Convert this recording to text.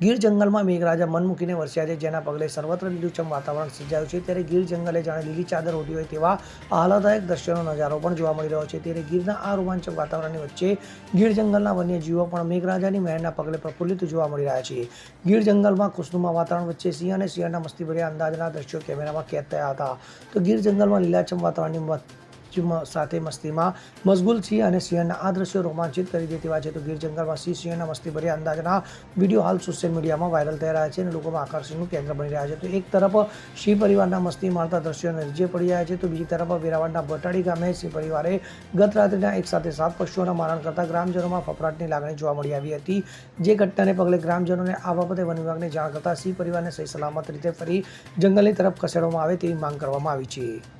ગીર જંગલમાં મેઘરાજા મન મૂકીને વરસ્યા છે, જેના પગલે સર્વત્ર લીલુંછમ વાતાવરણ સર્જાયું છે. ત્યારે ગીર જંગલે જાણે લીલી ચાદર ઓઢી હોય તેવા આહલાદાયક દ્રશ્યનો નજારો પણ જોવા મળી રહ્યો છે. ત્યારે ગીરના આ રોમાંચક વાતાવરણની વચ્ચે ગીર જંગલના વન્યજીવો પણ મેઘરાજાની મહેરના પગલે પ્રફુલ્લિત જોવા મળી રહ્યા છે. ગીર જંગલમાં ખુશનુમા વાતાવરણ વચ્ચે સિંહ અને સિંહના મસ્તીભર્યા અંદાજના દ્રશ્યો કેમેરામાં કેદ થયા હતા. તો ગીર જંગલમાં લીલાછમ વાતાવરણની સાથે મસ્તીમાં મશગુલ સિંહ અને સિંહના આ દ્રશ્યો રોમાંચિત કરી દે તેવા છે તો ગીર જંગલમાં સિંહ સિંહના મસ્તીભર્યા અંદાજના વીડિયો હાલ સોશિયલ મીડિયામાં વાયરલ થઈ રહ્યા છે અને લોકોમાં આકર્ષણનું કેન્દ્ર બની રહ્યા છે. તો એક તરફ સિંહ પરિવારના મસ્તી મારતા દ્રશ્યો નજરે પડી રહ્યા છે, તો બીજી તરફ વેરાવળના બટાડી ગામે સિંહ પરિવારે ગત રાત્રિના એક સાથે સાત પશુઓના મારણ કરતા ગ્રામજનોમાં ફફડાટની લાગણી જોવા મળી આવી હતી. જે ઘટનાને પગલે ગ્રામજનોને આ બાબતે વન વિભાગને જાણ કરતા સિંહ પરિવારને સહી સલામત રીતે ફરી જંગલની તરફ ખસેડવામાં આવે તેવી માંગ કરવામાં આવી છે.